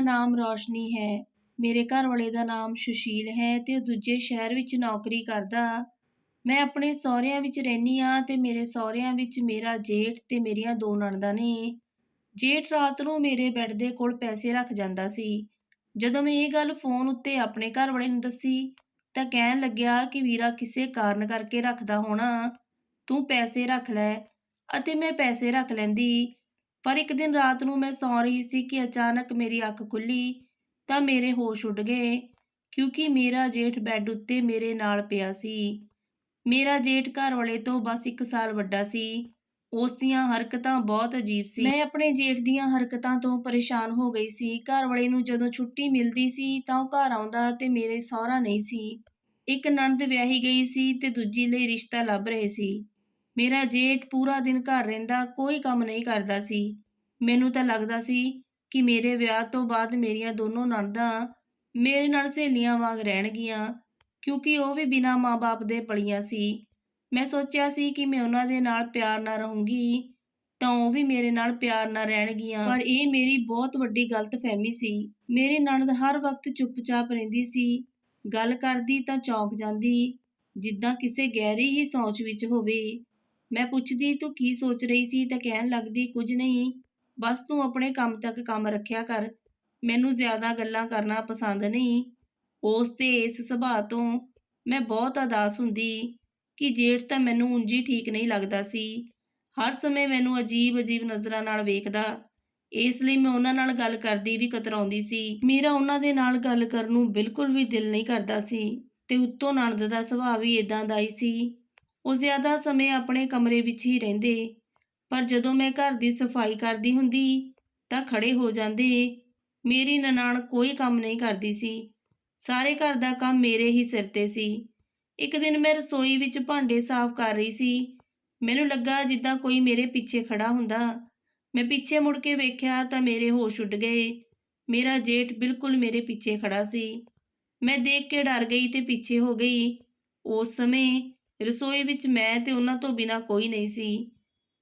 ਨਾਮ ਰੋਸ਼ਨੀ ਹੈ। ਮੇਰੇ ਘਰ ਵਾਲੇ ਦਾ ਨਾਮ ਸੁਸ਼ੀਲ ਹੈ ਤੇ ਉਹ ਦੂਜੇ ਸ਼ਹਿਰ ਵਿੱਚ ਨੌਕਰੀ ਕਰਦਾ। ਮੈਂ ਆਪਣੇ ਸਹੁਰਿਆਂ ਵਿੱਚ ਰਹਿੰਦੀ ਆ ਤੇ ਮੇਰੇ ਸਹੁਰਿਆਂ ਵਿੱਚ ਮੇਰਾ ਜੇਠ ਤੇ ਮੇਰੀਆਂ ਦੋ ਨਣਦਾਂ ਨੇ। ਜੇਠ ਰਾਤ ਨੂੰ ਮੇਰੇ ਬੈੱਡ ਦੇ ਕੋਲ ਪੈਸੇ ਰੱਖ ਜਾਂਦਾ ਸੀ। ਜਦੋਂ ਮੈਂ ਇਹ ਗੱਲ ਫੋਨ ਉੱਤੇ ਆਪਣੇ ਘਰ ਵਾਲੇ ਨੂੰ ਦੱਸੀ, ਤਾਂ ਕਹਿਣ ਲੱਗਿਆ ਕਿ ਵੀਰਾ ਕਿਸੇ ਕਾਰਨ ਕਰਕੇ ਰੱਖਦਾ ਹੋਣਾ। ਤੂੰ ਪੈਸੇ ਰੱਖ ਲੈ, ਅਤੇ ਮੈਂ ਪੈਸੇ ਰੱਖ ਲੈਂਦੀ ਪਰ ਇੱਕ ਦਿਨ ਰਾਤ ਨੂੰ ਮੈਂ ਸੌਂ ਰਹੀ ਸੀ ਕਿ ਅਚਾਨਕ ਮੇਰੀ ਅੱਖ ਖੁੱਲੀ ਤਾਂ ਮੇਰੇ ਹੋਸ਼ ਉੱਡ ਗਏ ਕਿਉਂਕਿ ਮੇਰਾ ਜੇਠ ਬੈੱਡ ਉੱਤੇ ਮੇਰੇ ਨਾਲ ਪਿਆ ਸੀ। ਮੇਰਾ ਜੇਠ ਘਰ ਵਾਲੇ ਤੋਂ ਬਸ 1 ਸਾਲ ਵੱਡਾ ਸੀ। ਉਸ ਦੀਆਂ ਹਰਕਤਾਂ ਬਹੁਤ ਅਜੀਬ ਸੀ। ਮੈਂ ਆਪਣੇ ਜੇਠ ਦੀਆਂ ਹਰਕਤਾਂ ਤੋਂ ਪਰੇਸ਼ਾਨ ਹੋ ਗਈ ਸੀ। ਘਰ ਵਾਲੇ ਨੂੰ ਜਦੋਂ ਛੁੱਟੀ ਮਿਲਦੀ ਸੀ ਤਾਂ ਉਹ ਘਰ ਆਉਂਦਾ ਤੇ ਮੇਰੇ ਸਹੁਰਾ ਨਹੀਂ ਸੀ। ਇੱਕ ਨਣਦ ਵਿਆਹੀ ਗਈ ਸੀ ਤੇ ਦੂਜੀ ਲਈ ਰਿਸ਼ਤਾ ਲੱਭ ਰਹੇ ਸੀ। ਮੇਰਾ ਜੇਠ ਪੂਰਾ ਦਿਨ ਘਰ ਰਹਿੰਦਾ, ਕੋਈ ਕੰਮ ਨਹੀਂ ਕਰਦਾ ਸੀ। ਮੈਨੂੰ ਤਾਂ ਲੱਗਦਾ ਸੀ ਕਿ ਮੇਰੇ ਵਿਆਹ ਤੋਂ ਬਾਅਦ ਮੇਰੀਆਂ ਦੋਨੋਂ ਨਣਦਾਂ ਮੇਰੇ ਨਾਲ ਸਹੇਲੀਆਂ ਵਾਂਗ ਰਹਿਣਗੀਆਂ, ਕਿਉਂਕਿ ਉਹ ਵੀ ਬਿਨਾਂ ਮਾਂ-ਬਾਪ ਦੇ ਪਲੀਆਂ ਸੀ। ਮੈਂ ਸੋਚਿਆ ਸੀ ਕਿ ਮੈਂ ਉਹਨਾਂ ਦੇ ਨਾਲ ਪਿਆਰ ਨਾਲ ਰਹੂੰਗੀ, ਤਾਂ ਉਹ ਵੀ ਮੇਰੇ ਨਾਲ ਪਿਆਰ ਨਾਲ ਰਹਿਣਗੀਆਂ। ਪਰ ਇਹ ਮੇਰੀ ਬਹੁਤ ਵੱਡੀ ਗਲਤਫਹਿਮੀ ਸੀ। ਮੇਰੇ ਨਣਦ ਹਰ ਵਕਤ ਚੁੱਪਚਾਪ ਰਹਿੰਦੀ ਸੀ, ਗੱਲ ਕਰਦੀ ਤਾਂ ਚੌਂਕ ਜਾਂਦੀ, ਜਿੱਦਾਂ ਕਿਸੇ ਗਹਿਰੀ ਹੀ ਸੋਚ ਵਿੱਚ ਹੋਵੇ। ਮੈਂ ਪੁੱਛਦੀ ਤੂੰ ਕੀ ਸੋਚ ਰਹੀ ਸੀ ਤਾਂ ਕਹਿਣ ਲੱਗਦੀ, ਕੁਝ ਨਹੀਂ, ਬਸ ਤੂੰ ਆਪਣੇ ਕੰਮ ਤੱਕ ਕੰਮ ਰੱਖਿਆ ਕਰ। ਮੈਨੂੰ ਜ਼ਿਆਦਾ ਗੱਲਾਂ ਕਰਨਾ ਪਸੰਦ ਨਹੀਂ। ਉਸ ਤੇ ਇਸ ਸੁਭਾਅ ਤੋਂ ਮੈਂ ਬਹੁਤ ਉਦਾਸ ਹੁੰਦੀ ਕਿ ਜੇਠ ਤਾਂ ਮੈਨੂੰ ਉਂਝੀ ਠੀਕ ਨਹੀਂ ਲੱਗਦਾ ਸੀ। ਹਰ ਸਮੇਂ ਮੈਨੂੰ ਅਜੀਬ-ਅਜੀਬ ਨਜ਼ਰਾਂ ਨਾਲ ਵੇਖਦਾ। ਇਸ ਲਈ ਮੈਂ ਉਹਨਾਂ ਨਾਲ ਗੱਲ ਕਰਦੀ ਵੀ ਕਤਰਾਉਂਦੀ ਸੀ। ਮੇਰਾ ਉਹਨਾਂ ਦੇ ਨਾਲ ਗੱਲ ਕਰਨ ਨੂੰ ਬਿਲਕੁਲ ਵੀ ਦਿਲ ਨਹੀਂ ਕਰਦਾ ਸੀ ਤੇ ਉੱਤੋਂ ਨਣਦ ਦਾ ਸੁਭਾਅ ਵੀ ਇਦਾਂ ਦਾ ਹੀ ਸੀ। ਉਹ ਜ਼ਿਆਦਾ ਸਮੇਂ ਆਪਣੇ ਕਮਰੇ ਵਿੱਚ ਹੀ ਰਹਿੰਦੇ। ਪਰ ਜਦੋਂ ਮੈਂ ਘਰ ਦੀ ਸਫ਼ਾਈ ਕਰਦੀ ਹੁੰਦੀ ਤਾਂ ਖੜੇ ਹੋ ਜਾਂਦੇ। ਮੇਰੀ ਨਨਾਣ ਕੋਈ ਕੰਮ ਨਹੀਂ ਕਰਦੀ ਸੀ। ਸਾਰੇ ਘਰ ਦਾ ਕੰਮ ਮੇਰੇ ਹੀ ਸਿਰ ਤੇ ਸੀ। ਇੱਕ ਦਿਨ ਮੈਂ ਰਸੋਈ ਵਿੱਚ ਭਾਂਡੇ ਸਾਫ਼ ਕਰ ਰਹੀ ਸੀ। ਮੈਨੂੰ ਲੱਗਾ ਜਿੱਦਾਂ ਕੋਈ ਮੇਰੇ ਪਿੱਛੇ ਖੜਾ ਹੁੰਦਾ। ਮੈਂ ਪਿੱਛੇ ਮੁੜ ਕੇ ਵੇਖਿਆ ਤਾਂ ਮੇਰੇ ਹੋਸ਼ ਉੱਡ ਗਏ। ਮੇਰਾ ਜੇਠ ਬਿਲਕੁਲ ਮੇਰੇ ਪਿੱਛੇ ਖੜਾ ਸੀ। ਮੈਂ ਦੇਖ ਕੇ ਡਰ ਗਈ ਤੇ ਪਿੱਛੇ ਹੋ ਗਈ। ਉਸ ਸਮੇਂ ਰਸੋਈ ਵਿੱਚ ਮੈਂ ਤੇ ਉਹਨਾਂ ਤੋਂ ਬਿਨਾ ਕੋਈ ਨਹੀਂ ਸੀ।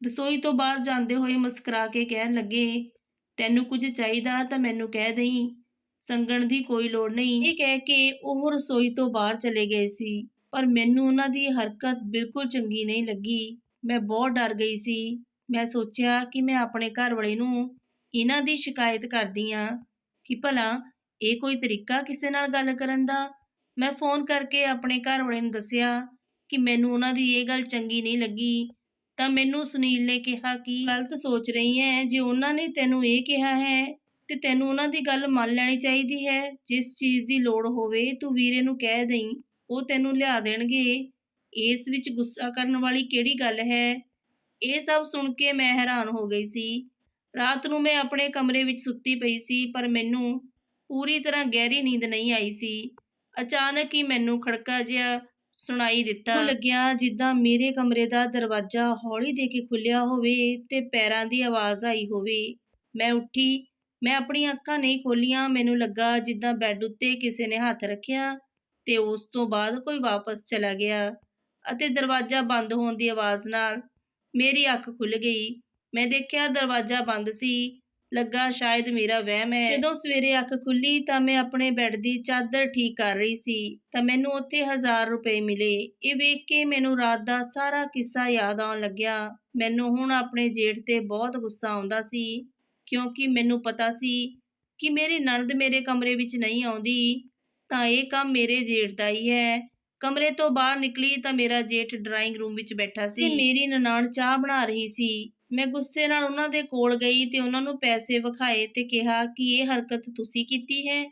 ਰਸੋਈ ਤੋਂ ਬਾਹਰ ਜਾਂਦੇ ਹੋਏ ਮੁਸਕਰਾ ਕੇ ਕਹਿਣ ਲੱਗੇ, ਤੈਨੂੰ ਕੁਝ ਚਾਹੀਦਾ ਤਾਂ ਮੈਨੂੰ ਕਹਿ ਦੇਈਂ। ਸੰਗਣ ਦੀ ਕੋਈ ਲੋੜ ਨਹੀਂ। ਇਹ ਕਹਿ ਕੇ ਉਹ ਰਸੋਈ ਤੋਂ ਬਾਹਰ ਚਲੇ ਗਏ ਸੀ, ਪਰ ਮੈਨੂੰ ਉਹਨਾਂ ਦੀ ਹਰਕਤ ਬਿਲਕੁਲ ਚੰਗੀ ਨਹੀਂ ਲੱਗੀ। ਮੈਂ ਬਹੁਤ ਡਰ ਗਈ ਸੀ। ਮੈਂ ਸੋਚਿਆ ਕਿ ਮੈਂ ਆਪਣੇ ਘਰ ਵਾਲੇ ਨੂੰ ਇਹਨਾਂ ਦੀ ਸ਼ਿਕਾਇਤ ਕਰਦੀ ਆ ਕਿ ਭਲਾ ਇਹ ਕੋਈ ਤਰੀਕਾ ਕਿਸੇ ਨਾਲ ਗੱਲ ਕਰਨ ਦਾ? ਮੈਂ ਫੋਨ ਕਰਕੇ ਆਪਣੇ ਘਰ ਵਾਲੇ ਨੂੰ ਦੱਸਿਆ ਕਿ ਮੈਨੂੰ ਉਹਨਾਂ ਦੀ ਇਹ ਗੱਲ ਚੰਗੀ ਨਹੀਂ ਲੱਗੀ, ਤਾਂ ਮੈਨੂੰ ਸੁਨੀਲ ਨੇ ਕਿਹਾ ਕਿ ਗਲਤ ਸੋਚ ਰਹੀ ਹੈ, ਜੇ ਉਹਨਾਂ ਨੇ ਤੈਨੂੰ ਇਹ ਕਿਹਾ ਹੈ, ਤੇ ਤੈਨੂੰ ਉਹਨਾਂ ਦੀ ਗੱਲ ਮੰਨ ਲੈਣੀ ਚਾਹੀਦੀ ਹੈ। ਜਿਸ ਚੀਜ਼ ਦੀ ਲੋੜ ਹੋਵੇ, ਤੂੰ ਵੀਰੇ ਨੂੰ ਕਹਿ ਦੇਈਂ, ਉਹ ਤੈਨੂੰ ਲਿਆ ਦੇਣਗੇ। ਇਸ ਵਿੱਚ ਗੁੱਸਾ ਕਰਨ ਵਾਲੀ ਕਿਹੜੀ ਗੱਲ ਹੈ? ਇਹ ਸਭ ਸੁਣ ਕੇ ਮੈਂ ਹੈਰਾਨ ਹੋ ਗਈ ਸੀ। ਰਾਤ ਨੂੰ ਮੈਂ ਆਪਣੇ ਕਮਰੇ ਵਿੱਚ ਸੁੱਤੀ ਪਈ ਸੀ, ਪਰ ਮੈਨੂੰ ਪੂਰੀ ਤਰ੍ਹਾਂ ਗਹਿਰੀ ਨੀਂਦ ਨਹੀਂ ਆਈ ਸੀ। ਅਚਾਨਕ ਹੀ ਮੈਨੂੰ ਖੜਕਾ ਜਿਹਾ ਸੁਣਾਈ ਦਿੱਤਾ। ਲੱਗਿਆ ਜਿੱਦਾਂ ਮੇਰੇ ਕਮਰੇ ਦਾ ਦਰਵਾਜ਼ਾ ਹੌਲੀ ਦੇ ਕੇ ਖੁੱਲਿਆ ਹੋਵੇ ਤੇ ਪੈਰਾਂ ਦੀ ਆਵਾਜ਼ ਆਈ ਹੋਵੇ। ਮੈਂ ਉੱਠੀ, ਮੈਂ ਆਪਣੀਆਂ ਅੱਖਾਂ ਨਹੀਂ ਖੋਲੀਆਂ, ਮੈਨੂੰ ਲੱਗਾ ਜਿੱਦਾਂ ਬੈੱਡ ਉੱਤੇ ਕਿਸੇ ਨੇ ਹੱਥ ਰੱਖਿਆ ਤੇ ਉਸ ਤੋਂ ਬਾਅਦ ਕੋਈ ਵਾਪਸ ਚਲਾ ਗਿਆ ਅਤੇ ਦਰਵਾਜ਼ਾ ਬੰਦ ਹੋਣ ਦੀ ਆਵਾਜ਼ ਨਾਲ ਮੇਰੀ ਅੱਖ ਖੁੱਲ ਗਈ। ਮੈਂ ਦੇਖਿਆ ਦਰਵਾਜ਼ਾ ਬੰਦ ਸੀ ਲੱਗਾ ਸ਼ਾਇਦ ਮੇਰਾ ਵਹਿਮ ਹੈ। ਜਦੋਂ ਸਵੇਰੇ ਅੱਖ ਖੁੱਲੀ ਤਾਂ ਮੈਂ ਆਪਣੇ ਬੈੱਡ ਦੀ ਚਾਦਰ ਠੀਕ ਕਰ ਰਹੀ ਸੀ ਤਾਂ ਮੈਨੂੰ ਉੱਥੇ 1000 ਰੁਪਏ ਮਿਲੇ। ਇਹ ਵੇਖ ਕੇ ਮੈਨੂੰ ਰਾਤ ਦਾ ਸਾਰਾ ਕਿੱਸਾ ਯਾਦ ਆਉਣ ਲੱਗਿਆ। ਮੈਨੂੰ ਹੁਣ ਆਪਣੇ ਜੇਠ ਤੇ ਬਹੁਤ ਗੁੱਸਾ ਆਉਂਦਾ ਸੀ ਕਿਉਂਕਿ ਮੈਨੂੰ ਪਤਾ ਸੀ ਕਿ ਮੇਰੀ ਨਣਦ ਮੇਰੇ ਕਮਰੇ ਵਿੱਚ ਨਹੀਂ ਆਉਂਦੀ। ਤਾਂ ਇਹ ਕੰਮ ਮੇਰੇ ਜੇਠ ਦਾ ਹੀ ਹੈ। ਕਮਰੇ ਤੋਂ ਬਾਹਰ ਨਿਕਲੀ ਤਾਂ ਮੇਰਾ ਜੇਠ ਡਰਾਇੰਗ ਰੂਮ ਵਿੱਚ ਬੈਠਾ ਸੀ। ਤੇ ਮੇਰੀ ਨਨਾਣ ਚਾਹ ਬਣਾ ਰਹੀ ਸੀ। ਮੈਂ ਗੁੱਸੇ ਨਾਲ ਉਹਨਾਂ ਦੇ ਕੋਲ ਗਈ ਤੇ ਉਹਨਾਂ ਨੂੰ ਪੈਸੇ ਵਿਖਾਏ ਤੇ ਕਿਹਾ ਕਿ ਇਹ ਹਰਕਤ ਤੁਸੀਂ ਕੀਤੀ ਹੈ।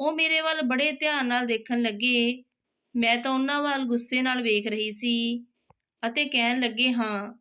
ਉਹ ਮੇਰੇ ਵੱਲ ਬੜੇ ਧਿਆਨ ਨਾਲ ਦੇਖਣ ਲੱਗੇ। ਮੈਂ ਤਾਂ ਉਹਨਾਂ ਵੱਲ ਗੁੱਸੇ ਨਾਲ ਵੇਖ ਰਹੀ ਸੀ ਅਤੇ ਕਹਿਣ ਲੱਗੇ, ਹਾਂ।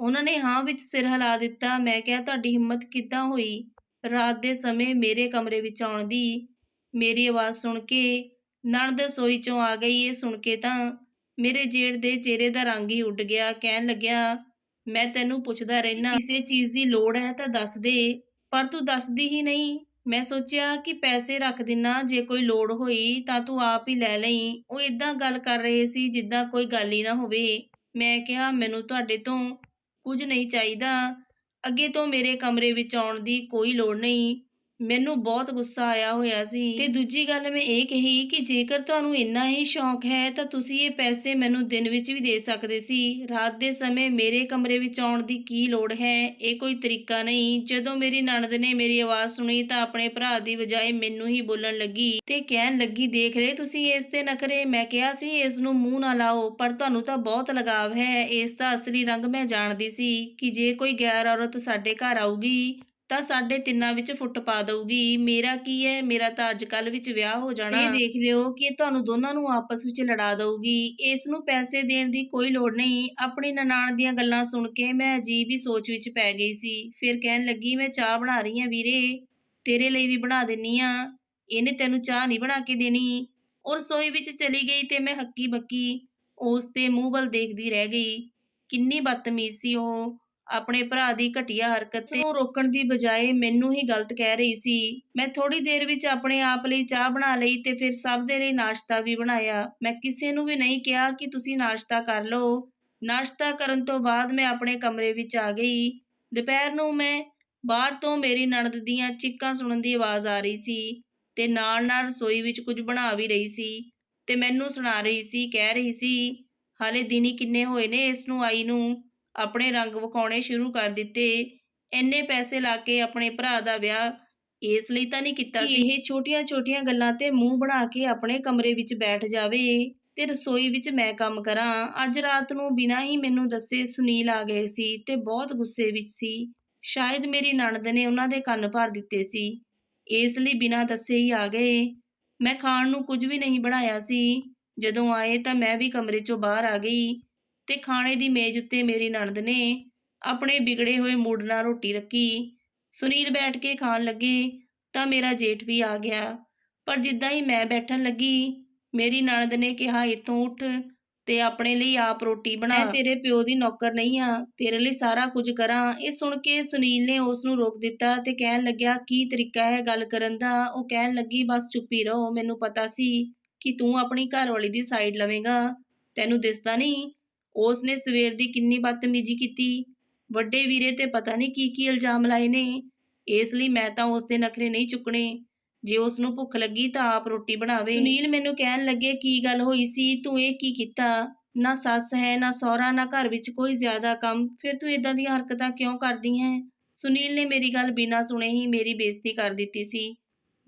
ਉਹਨਾਂ ਨੇ ਹਾਂ ਵਿੱਚ ਸਿਰ ਹਿਲਾ ਦਿੱਤਾ। ਮੈਂ ਕਿਹਾ, ਤੁਹਾਡੀ ਹਿੰਮਤ ਕਿੱਦਾਂ ਹੋਈ? ਰਾਤ ਦੇ ਸਮੇਂ ਮੇਰੇ ਕਮਰੇ ਵਿੱਚ ਆਉਣ ਦੀ ਮੇਰੀ ਆਵਾਜ਼ ਸੁਣ ਕੇ ਨਣਦ ਰਸੋਈ ਚੋਂ ਆ ਗਈ। ਇਹ ਸੁਣ ਕੇ ਤਾਂ ਮੇਰੇ ਜੇਠ ਦੇ ਚਿਹਰੇ ਦਾ ਰੰਗ ਹੀ ਉੱਡ ਗਿਆ। ਕਹਿਣ ਲੱਗਿਆ ਮੈਂ ਤੈਨੂੰ ਪੁੱਛਦਾ ਰਹਿਣਾ ਕਿਸੇ ਚੀਜ਼ ਦੀ ਲੋੜ ਹੈ ਤਾਂ ਦੱਸ ਦੇ। ਪਰ ਤੂੰ ਦੱਸਦੀ ਹੀ ਨਹੀਂ। ਮੈਂ ਸੋਚਿਆ ਕਿ ਪੈਸੇ ਰੱਖ ਦਿਨਾ, ਜੇ ਕੋਈ ਲੋੜ ਹੋਈ ਤਾਂ ਤੂੰ ਆਪ ਹੀ ਲੈ ਲਈ। ਉਹ ਇਦਾਂ ਗੱਲ ਕਰ ਰਹੇ ਸੀ ਜਿੱਦਾਂ ਕੋਈ ਗੱਲ ਹੀ ਨਾ ਹੋਵੇ। ਮੈਂ ਕਿਹਾ, ਮੈਨੂੰ ਤੁਹਾਡੇ ਤੋਂ ਕੁਝ ਨਹੀਂ ਚਾਹੀਦਾ। ਅੱਗੇ ਤੋਂ ਮੇਰੇ ਕਮਰੇ ਵਿੱਚ ਆਉਣ ਦੀ ਕੋਈ ਲੋੜ ਨਹੀਂ। ਮੈਨੂੰ ਬਹੁਤ ਗੁੱਸਾ ਆਇਆ ਹੋਇਆ ਸੀ। ਤੇ ਦੂਜੀ ਗੱਲ ਮੈਂ ਇਹ ਕਹੀ ਕਿ ਜੇਕਰ ਤੁਹਾਨੂੰ ਇੰਨਾ ਹੀ ਸ਼ੌਂਕ ਹੈ ਤਾਂ ਤੁਸੀਂ ਇਹ ਪੈਸੇ ਮੈਨੂੰ ਦਿਨ ਵਿੱਚ ਵੀ ਦੇ ਸਕਦੇ ਸੀ। ਰਾਤ ਦੇ ਸਮੇਂ ਮੇਰੇ ਕਮਰੇ ਵਿੱਚ ਆਉਣ ਦੀ ਕੀ ਲੋੜ ਹੈ ਇਹ ਕੋਈ ਤਰੀਕਾ ਨਹੀਂ। ਜਦੋਂ ਮੇਰੀ ਨਣਦ ਨੇ ਮੇਰੀ ਆਵਾਜ਼ ਸੁਣੀ ਤਾਂ ਆਪਣੇ ਭਰਾ ਦੀ ਬਜਾਏ ਮੈਨੂੰ ਹੀ ਬੋਲਣ ਲੱਗੀ ਤੇ ਕਹਿਣ ਲੱਗੀ ਦੇਖ ਰਹੇ ਤੁਸੀਂ ਇਸ ਤੇ ਨਖਰੇ? ਮੈਂ ਕਿਹਾ ਸੀ ਇਸ ਨੂੰ ਮੂੰਹ ਨਾ ਲਾਓ ਪਰ ਤੁਹਾਨੂੰ ਤਾਂ ਬਹੁਤ ਲਗਾਵ ਹੈ। ਇਸ ਦਾ ਅਸਲੀ ਰੰਗ ਮੈਂ ਜਾਣਦੀ ਸੀ ਕਿ ਜੇ ਕੋਈ ਗੈਰ ਔਰਤ ਸਾਡੇ ਘਰ ਆਊਗੀ ਤਾਂ ਸਾਢੇ ਤਿੰਨਾਂ ਵਿੱਚ ਫੁੱਟ ਪਾ ਦਊਗੀ। ਮੇਰਾ ਕੀ ਹੈ? ਮੇਰਾ ਤਾਂ ਅੱਜ ਕੱਲ ਵਿੱਚ ਵਿਆਹ ਹੋ ਜਾਣਾ। ਇਹ ਦੇਖ ਲਿਓ ਕਿ ਇਹ ਤੁਹਾਨੂੰ ਦੋਨਾਂ ਨੂੰ ਆਪਸ ਵਿੱਚ ਲੜਾ ਦਊਗੀ। ਇਸ ਨੂੰ ਪੈਸੇ ਦੇਣ ਦੀ ਕੋਈ ਲੋੜ ਨਹੀਂ। ਆਪਣੀ ਨਨਾਣ ਦੀਆਂ ਗੱਲਾਂ ਸੁਣ ਕੇ ਮੈਂ ਅਜੀਬ ਹੀ ਸੋਚ ਵਿੱਚ ਪੈ ਗਈ ਸੀ। ਫਿਰ ਕਹਿਣ ਲੱਗੀ, ਮੈਂ ਚਾਹ ਬਣਾ ਰਹੀ ਹਾਂ ਵੀਰੇ। ਤੇਰੇ ਲਈ ਵੀ ਬਣਾ ਦਿੰਨੀ ਆ। ਇਹਨੇ ਤੈਨੂੰ ਚਾਹ ਨਹੀਂ ਬਣਾ ਕੇ ਦੇਣੀ। ਔਰ ਰਸੋਈ ਵਿੱਚ ਚਲੀ ਗਈ ਤੇ ਮੈਂ ਹੱਕੀ ਬੱਕੀ ਉਸ ਤੇ ਮੂੰਹ ਵੱਲ ਦੇਖਦੀ ਰਹਿ ਗਈ। ਕਿੰਨੀ ਬਦਤਮੀਜ਼ ਸੀ ਉਹ। ਆਪਣੇ ਭਰਾ ਦੀ ਘਟੀਆ ਹਰਕਤ ਨੂੰ ਰੋਕਣ ਦੀ ਬਜਾਏ ਮੈਨੂੰ ਹੀ ਗਲਤ ਕਹਿ ਰਹੀ ਸੀ। ਮੈਂ ਥੋੜੀ ਦੇਰ ਵਿੱਚ ਆਪਣੇ ਆਪ ਲਈ ਚਾਹ ਬਣਾ ਲਈ ਤੇ ਫਿਰ ਸਭ ਦੇ ਲਈ ਨਾਸ਼ਤਾ ਵੀ ਬਣਾਇਆ। ਮੈਂ ਕਿਸੇ ਨੂੰ ਵੀ ਨਹੀਂ ਕਿਹਾ ਕਿ ਤੁਸੀਂ ਨਾਸ਼ਤਾ ਕਰ ਲਓ। ਨਾਸ਼ਤਾ ਕਰਨ ਤੋਂ ਬਾਅਦ ਮੈਂ ਆਪਣੇ ਕਮਰੇ ਵਿੱਚ ਆ ਗਈ। ਦੁਪਹਿਰ ਨੂੰ ਮੈਂ ਬਾਹਰ ਤੋਂ ਮੇਰੀ ਨਣਦ ਦੀਆਂ ਚੀਕਾਂ ਸੁਣਨ ਦੀ ਆਵਾਜ਼ ਆ ਰਹੀ ਸੀ ਤੇ ਨਾਲ-ਨਾਲ ਰਸੋਈ ਵਿੱਚ ਕੁਝ ਬਣਾ ਵੀ ਰਹੀ ਸੀ ਤੇ ਮੈਨੂੰ ਸੁਣਾ ਰਹੀ ਸੀ, ਕਹਿ ਰਹੀ ਸੀ, ਹਾਲੇ ਦਿਨੀ ਕਿੰਨੇ ਹੋਏ ਨੇ ਇਸ ਨੂੰ ਆਈ ਨੂੰ? ਆਪਣੇ ਰੰਗ ਵਿਖਾਉਣੇ ਸ਼ੁਰੂ ਕਰ ਦਿੱਤੇ। ਇੰਨੇ ਪੈਸੇ ਲਾ ਕੇ ਆਪਣੇ ਭਰਾ ਦਾ ਵਿਆਹ ਇਸ ਲਈ ਤਾਂ ਨਹੀਂ ਕੀਤਾ ਸੀ। ਇਹ ਛੋਟੀਆਂ-ਛੋਟੀਆਂ ਗੱਲਾਂ ਤੇ ਮੂੰਹ ਬਣਾ ਕੇ ਆਪਣੇ ਕਮਰੇ ਵਿੱਚ ਬੈਠ ਜਾਵੇ ਤੇ ਰਸੋਈ ਵਿੱਚ ਮੈਂ ਕੰਮ ਕਰਾਂ। ਅੱਜ ਰਾਤ ਨੂੰ ਬਿਨਾਂ ਹੀ ਮੈਨੂੰ ਦੱਸੇ ਸੁਨੀਲ ਆ ਗਏ ਸੀ ਤੇ ਬਹੁਤ ਗੁੱਸੇ ਵਿੱਚ ਸੀ। ਸ਼ਾਇਦ ਮੇਰੀ ਨਣਦ ਨੇ ਉਹਨਾਂ ਦੇ ਕੰਨ ਭਰ ਦਿੱਤੇ ਸੀ। ਇਸ ਲਈ ਬਿਨਾਂ ਦੱਸੇ ਹੀ ਆ ਗਏ। ਮੈਂ ਖਾਣ ਨੂੰ ਕੁਝ ਵੀ ਨਹੀਂ ਬਣਾਇਆ ਸੀ। ਜਦੋਂ ਆਏ ਤਾਂ ਮੈਂ ਵੀ ਕਮਰੇ ਚੋਂ ਬਾਹਰ ਆ ਗਈ। ਤੇ ਖਾਣੇ ਦੀ ਮੇਜ਼ ਉੱਤੇ ਮੇਰੀ ਨਣਦ ਨੇ ਆਪਣੇ ਵਿਗੜੇ ਹੋਏ ਮੂਡ ਨਾਲ ਰੋਟੀ ਰੱਖੀ। ਸੁਨੀਲ ਬੈਠ ਕੇ ਖਾਣ ਲੱਗੇ ਤਾਂ ਮੇਰਾ ਜੇਠ ਵੀ ਆ ਗਿਆ। ਪਰ ਜਿੱਦਾਂ ਹੀ ਮੈਂ ਬੈਠਣ ਲੱਗੀ, ਮੇਰੀ ਨਣਦ ਨੇ ਕਿਹਾ, ਇੱਥੋਂ ਉੱਠ ਤੇ ਆਪਣੇ ਲਈ ਆਪ ਰੋਟੀ ਬਣਾ। ਮੈਂ ਤੇਰੇ ਪਿਓ ਦੀ ਨੌਕਰ ਨਹੀਂ ਆ, ਤੇਰੇ ਲਈ ਸਾਰਾ ਕੁਝ ਕਰਾਂ। ਇਹ ਸੁਣ ਕੇ ਸੁਨੀਲ ਨੇ ਉਸ ਨੂੰ ਰੋਕ ਦਿੱਤਾ ਤੇ ਕਹਿਣ ਲੱਗਿਆ, ਕੀ ਤਰੀਕਾ ਹੈ ਗੱਲ ਕਰਨ ਦਾ? ਉਹ ਕਹਿਣ ਲੱਗੀ, ਬਸ ਚੁੱਪੀ ਰਹੋ, ਮੈਨੂੰ ਪਤਾ ਸੀ ਕਿ ਤੂੰ ਆਪਣੀ ਘਰਵਾਲੀ ਦੀ ਸਾਈਡ ਲਵੇਂਗਾ। ਤੈਨੂੰ ਦਿਸਦਾ ਨਹੀਂ ਉਸ ਨੇ ਸਵੇਰ ਦੀ ਕਿੰਨੀ ਬਦਤਮੀਜ਼ੀ ਕੀਤੀ? ਵੱਡੇ ਵੀਰੇ ਤੇ ਪਤਾ ਨਹੀਂ ਕੀ ਕੀ ਇਲਜ਼ਾਮ ਲਾਏ ਨੇ। ਇਸ ਲਈ ਮੈਂ ਤਾਂ ਉਸ ਦੇ ਨਖਰੇ ਨਹੀਂ ਚੁੱਕਣੇ। ਜੇ ਉਸ ਨੂੰ ਭੁੱਖ ਲੱਗੀ ਤਾਂ ਆਪ ਰੋਟੀ ਬਣਾਵੇ। ਸੁਨੀਲ, ਮੈਨੂੰ ਕਹਿਣ ਲੱਗੇ, ਕੀ ਗੱਲ ਹੋਈ ਸੀ? ਤੂੰ ਇਹ ਕੀ ਕੀਤਾ? ਨਾ ਸੱਸ ਹੈ, ਨਾ ਸਹੁਰਾ, ਨਾ ਘਰ ਵਿੱਚ ਕੋਈ ਜ਼ਿਆਦਾ ਕੰਮ। ਫਿਰ ਤੂੰ ਇਦਾਂ ਦੀਆਂ ਹਰਕਤਾਂ ਕਿਉਂ ਕਰਦੀ ਹੈ? ਸੁਨੀਲ ਨੇ ਮੇਰੀ ਗੱਲ ਬਿਨਾਂ ਸੁਣੇ ਹੀ ਮੇਰੀ ਬੇਇੱਜ਼ਤੀ ਕਰ ਦਿੱਤੀ ਸੀ।